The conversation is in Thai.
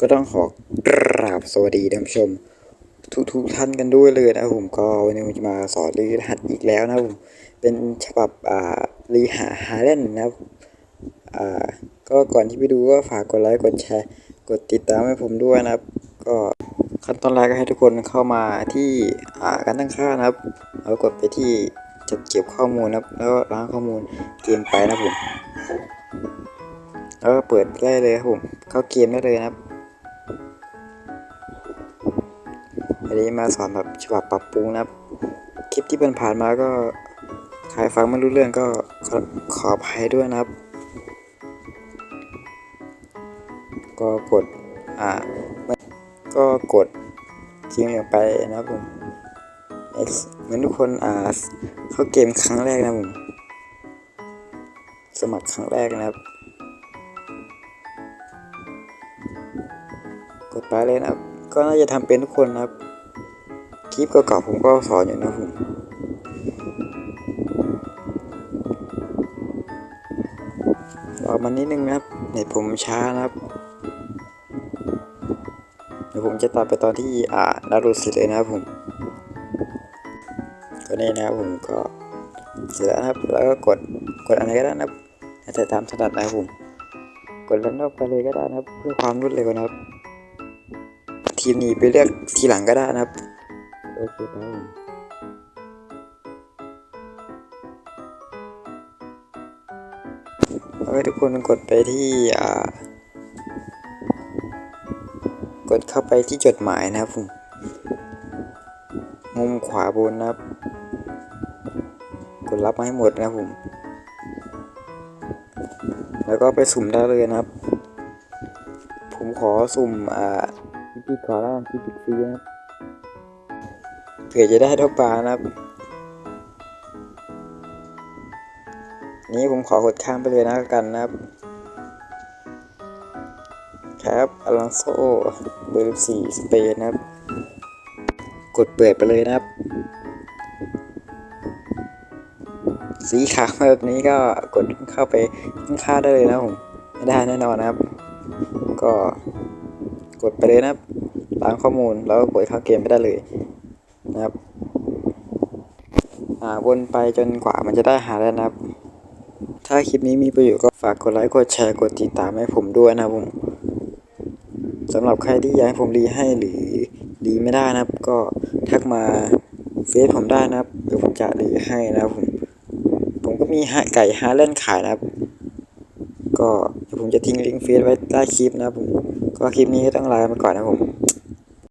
ก็ต้องขอกราบสวัสดีท่านผู้ชม ทุกทุกๆท่านกันด้วยเลยนะผมก็วันนี้ผมจะมาสอนรีหัสอีกแล้วนะผมเป็นฉบับอ่ารีหาหาเล่นนะครับอ่าก็ก่อนที่ไปดูก็ฝากกดไลค์กดแชร์กดติดตามให้ผมด้วยนะครับ ก็ขั้นตอนแรกก็ให้ทุกคนเข้ามาที่อ่าการตั้งค่านะครับแล้วกดไปที่จัดเก็บข้อมูลนะครับแล้วล้างข้อมูลเกมไปนะผมแล้วก็เปิดได้เลยครับผมเข้าเกมได้เลยนะครับ อันนี้มาสอนแบบฉบับปรับปรุงนะครับ คลิปที่ผ่านมาก็ใครฟังไม่รู้เรื่องก็ขอขออภัยด้วยนะครับ ก็กดอ่าก็กดทิ้งอย่างไปนะครับผม X เหมือนทุกคนอ่าเข้าเกมครั้งแรกนะผมสมัครครั้งแรกนะครับ กดไปเลยนะครับ ก็น่าจะทำเป็นทุกคนนะครับ คลิปเก่าๆผมก็สอนอยู่นะผมรอมันนิดนึงนะครับเน็ตผมช้านะครับ เดี๋ยวผมจะตัดไปตอนที่อ่าดาวน์โหลดเสร็จเลยนะครับผม ก็นี่นะครับผมก็เสร็จแล้วนะครับ แล้วก็กดกดอะไรก็ได้นะครับแล้วแต่ตามถนัดนะครับผม กดแล้วนอกไปเลยก็ได้นะครับ เพื่อความรวดเร็วนะครับ ทีมนี้ไปเลือกทีหลังก็ได้นะครับ โอเคครับผมเอาไว้ทุกคนกดไปที่กดเข้าไปที่จดหมายนะครับผมมุมขวาบนนะครับ กดรับมาให้หมดนะครับผม แล้วก็ไปสุ่มได้เลยนะครับ ผมขอสุ่มอ่าพิพิขอล่างพิพิฟรีนะครับ ผื่อจะได้เท่าปลานะครับ นี้ผมขอกดข้ามไปเลยนะกันนะครับ ครับอลังโซเบอร์สี่สเปนนะครับ กดเปิดไปเลยนะครับ สีขาวแบบนี้ก็กดเข้าไปขึ้นค่าได้เลยนะผมไม่ได้แน่นอนนะครับ ก็กดไปเลยนะครับล้างข้อมูลแล้วก็กดเข้าเกมไปได้เลย นะครับ อ่าวนไปจนกว่ามันจะได้หาแล้วนะครับ ถ้าคลิปนี้มีประโยชน์ก็ฝากกดไลค์กดแชร์กดติดตามให้ผมด้วยนะครับผมสำหรับใครที่อยากให้ผมรีให้หรือรีไม่ได้นะครับ ก็ทักมาเฟซผมได้นะครับเดี๋ยวผมจะรีให้นะครับผมผมก็มีไก่ฮาเล่นขายนะครับ ก็เดี๋ยวผมจะทิ้งลิงก์เฟซไว้ใต้คลิปนะครับผมก็คลิปนี้ต้องลาไปก่อนนะครับผม